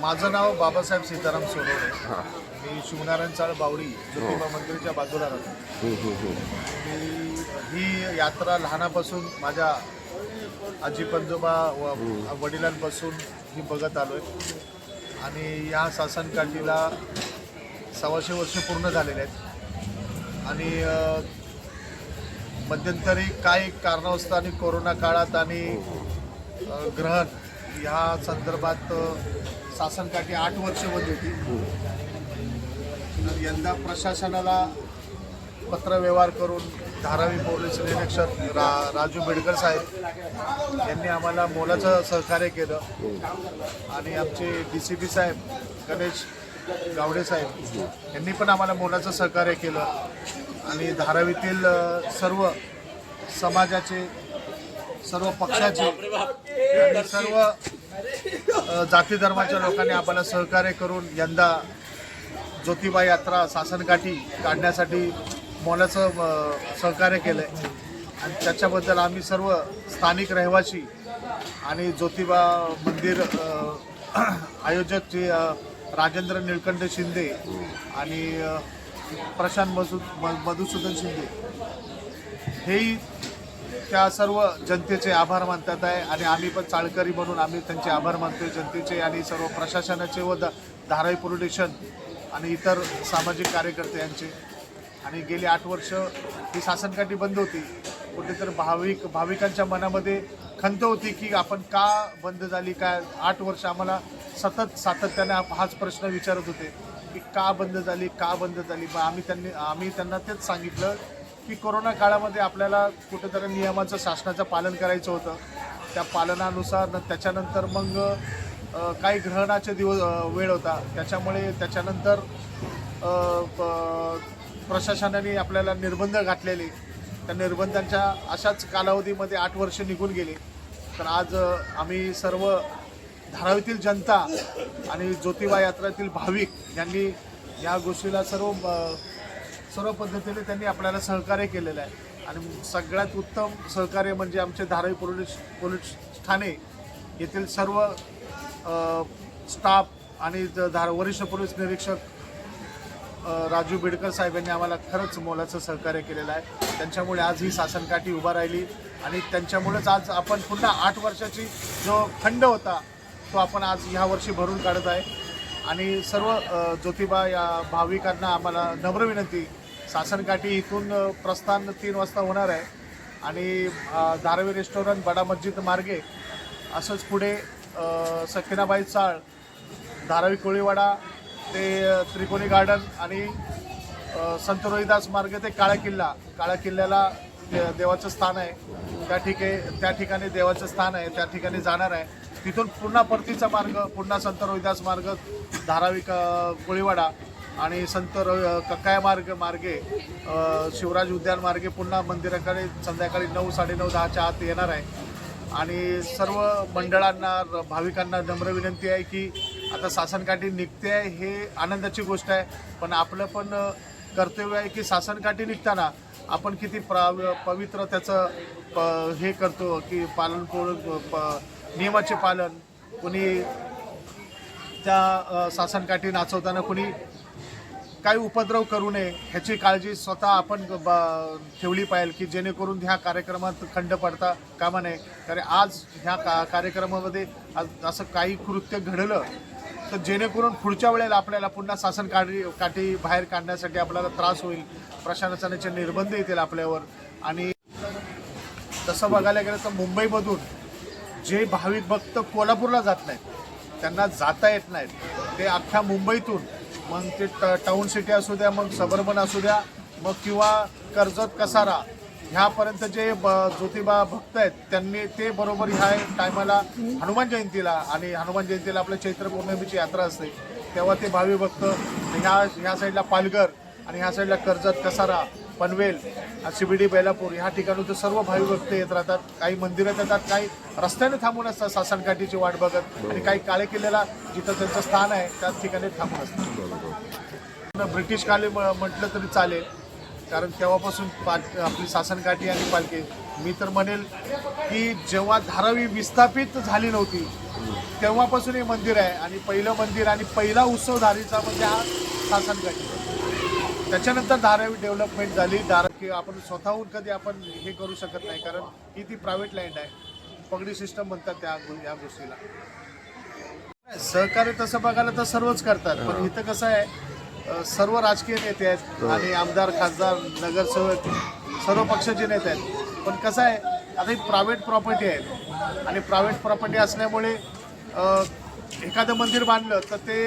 माझं नाव बाबासाहेब सीताराम सोनवणे. मी शिवनारायण चाळ बावडी ज्योतिबा मंदिराच्या बाजूला राहतो. मी ही यात्रा लहानापासून माझ्या आजी पंजोबा व वडिलांपासून मी बघत आलो आहे आणि या सासनकाठीला सव्वाशे वर्ष पूर्ण झालेले आहेत. आणि अ, मध्यंतरी काही कारणावस्था आणि कोरोना काळात आणि अ, ग्रहण ह्या संदर्भात अ, शासनकाठी आठ वर्ष होती. तर यंदा प्रशासनाला पत्रव्यवहार करून धारावी पोलीस निरीक्षक रा राजू बेडकर साहेब यांनी आम्हाला मोलाचं सहकार्य केलं. आणि आमचे डी सी पी साहेब गणेश गावडे साहेब यांनी पण आम्हाला मोलाचं सहकार्य केलं. आणि धारावीतील सर्व समाजाचे सर्व पक्षाचे आणि सर्व जाती धर्माच्या लोकांनी आम्हाला सहकार्य करून यंदा ज्योतिबा यात्रा सासनकाठी काढण्यासाठी मोलाचं सहकार्य केलं आहे आणि त्याच्याबद्दल आम्ही सर्व स्थानिक रहिवासी आणि ज्योतिबा मंदिर आयोजक जे राजेंद्र निळकंठ शिंदे आणि प्रशांत मधु म- मधुसूदन शिंदे हेही त्या सर्व जनतेचे आभार मानतात आहे. आणि आम्ही पण चाळकरी म्हणून आम्ही त्यांचे आभार मानतोय जनतेचे आणि सर्व प्रशासनाचे व दा- धारावी पोलीस आणि इतर सामाजिक कार्यकर्ते यांचे. आणि गेली आठ वर्ष ही शासनकाठी बंद होती. कुठेतरी भाविक भाविकांच्या मनामध्ये खंत होती की आपण का बंद झाली? काय आठ वर्ष आम्हाला सतत सातत्याने हाच प्रश्न विचारत होते की का बंद झाली? का बंद झाली? मग आम्ही त्यांनी आम्ही त्यांना तेच सांगितलं की कोरोना काळामध्ये आपल्याला कुठेतरी नियमाचं शासनाचं पालन करायचं होतं. त्या पालनानुसार न त्याच्यानंतर मग काही ग्रहणाचे दिवस वेळ होता. त्याच्यामुळे त्याच्यानंतर प्रशासनाने आपल्याला निर्बंध घातलेले. त्या निर्बंधांच्या अशाच कालावधीमध्ये आठ वर्ष निघून गेले. तर आज आम्ही सर्व धारावीतील जनता आणि ज्योतिबा यात्रातील भाविक यांनी या गोष्टीला सर्व सर्व पद्धतीने त्यांनी आपल्याला सहकार्य केलेलं आहे. आणि सगळ्यात उत्तम सहकार्य म्हणजे आमचे धारावी पोलीस पोलीस ठाणे येथील सर्व स्टाफ आणि ज- धार वरिष्ठ पोलीस निरीक्षक राजू बिडकर साहेब यांनी आम्हाला खरंच मोलाचं सहकार्य केलेलं आहे. त्यांच्यामुळे आज ही शासनकाठी उभा राहिली आणि त्यांच्यामुळेच आज आपण पुन्हा आठ वर्षाची जो खंड होता तो आपण आज ह्या वर्षी भरून काढत आहे. आणि सर्व ज्योतिबा या भाविकांना आम्हाला नम्र विनंती शासनकाठी इथून प्रस्थान तीन वाजता होणार आहे. आणि धारावी रेस्टॉरंट बडा मस्जिद मार्गे असंच पुढे सखिनाबाई चाळ धारावी कोळीवाडा ते त्रिकोणी गार्डन आणि संत रोहिदास मार्ग ते काळा किल्ला. काळा किल्ल्याला दे- देवाचं स्थान आहे. त्या ठिके त्या ठिकाणी देवाचं स्थान आहे त्या ठिकाणी जाणार आहे. तिथून पुन्हा परतीचा मार्ग पुन्हा संत रोहिदास मार्ग धारावी क कोळीवाडा. आणि संत रो कक्काय मार्ग मार्गे शिवराज उद्यान मार्गे पुन्हा मंदिराकडे संध्याकाळी नऊ साडेनऊ दहाच्या आत येणार आहे. आणि सर्व मंडळांना र- भाविकांना नम्र विनंती आहे की आता शासनकाठी निघते आहे हे आनंदाची गोष्ट आहे. पण आपलं पण कर्तव्य आहे की शासनकाठी निघताना आपण किती प्रा पवित्र त्याचं प हे करतो की पालन प नियमाचे पालन. कुणी त्या सासनकाठी शासनकाठी नाचवताना कुणी काही उपद्रव करू नये ह्याची काळजी स्वतः आपण ब- ठेवली पाहिजे की जेणेकरून ह्या कार्यक्रमात खंड पडता कामा नये. कारण आज ह्या का कार्यक्रमामध्ये आज असं काही कृत्य घडलं तर जेणेकरून पुढच्या वेळेला आपल्याला पुन्हा शासन काढी काठी बाहेर काढण्यासाठी आपल्याला त्रास होईल. प्रशासनाचे निर्बंध येतील आपल्यावर आणि तसं बघायला गेलं तर मुंबईमधून जे भाविक भक्त कोल्हापूरला जात नाहीत त्यांना जाता येत नाहीत. ते अख्ख्या मुंबईतून मग ते ट टाऊन सिटी असू द्या मग सबर्बन असू द्या मग किंवा कर्जत कसारा ह्यापर्यंत जे ब- ज्योतिबा भक्त आहेत त्यांनी ते बरोबर ह्या टायमाला हनुमान जयंतीला आणि हनुमान जयंतीला आपल्या चैत्र पौर्णिमेची यात्रा असते तेव्हा ते भावी भक्त ह्या ह्या साईडला पालघर आणि ह्या साईडला कर्जत कसारा पनवेल शिबिडी बेलापूर ह्या ठिकाणून सर्व भावी भक्त येत राहतात. काही मंदिरात येतात काही रस्त्याने थांबून असतात सासणकाठीची वाट बघत. आणि काही काळे किल्ल्याला जिथं त्यांचं स्थान आहे त्या ठिकाणी थांबून असतात. ब्रिटिश काले म- म्हटलं तरी चालेल. कारण तेव्हापासून पाल आपली सासनकाठी आणि पालखी मी तर म्हणेल की जेव्हा धारावी विस्थापित झाली नव्हती तेव्हापासून हे मंदिर आहे. आणि पहिलं मंदिर आणि पहिला उत्सव धारीचा म्हणजे हा सासनकाठी त्याच्यानंतर धारावी डेव्हलपमेंट झाली. धारा की आपण स्वतःहून कधी आपण हे करू शकत नाही कारण ही ती प्रायव्हेट लँड आहे. पगडी सिस्टम म्हणतात त्या या गोष्टीला. सहकार्य तसं बघायला तर सर्वच करतात पण इथं कसं आहे सर्व राजकीय नेते आहेत आणि आमदार खासदार नगरसेवक सर्व पक्षाचे नेते आहेत. पण कसं आहे आता ही प्रायव्हेट प्रॉपर्टी आहे आणि प्रायव्हेट प्रॉपर्टी असल्यामुळे एखादं मंदिर बांधलं तर ते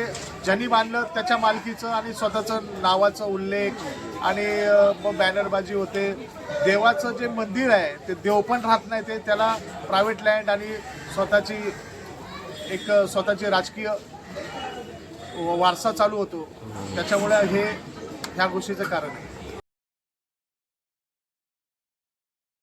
ज्यांनी बांधलं त्याच्या मालकीचं आणि स्वतःचं नावाचं उल्लेख आणि मग बॅनरबाजी होते. देवाचं जे मंदिर आहे ते देव पण राहत नाही ते त्याला प्रायव्हेट लँड आणि स्वतःची एक स्वतःची राजकीय वारसा चालू होतो. त्याच्यामुळे हे ह्या गोष्टीचं कारण आहे.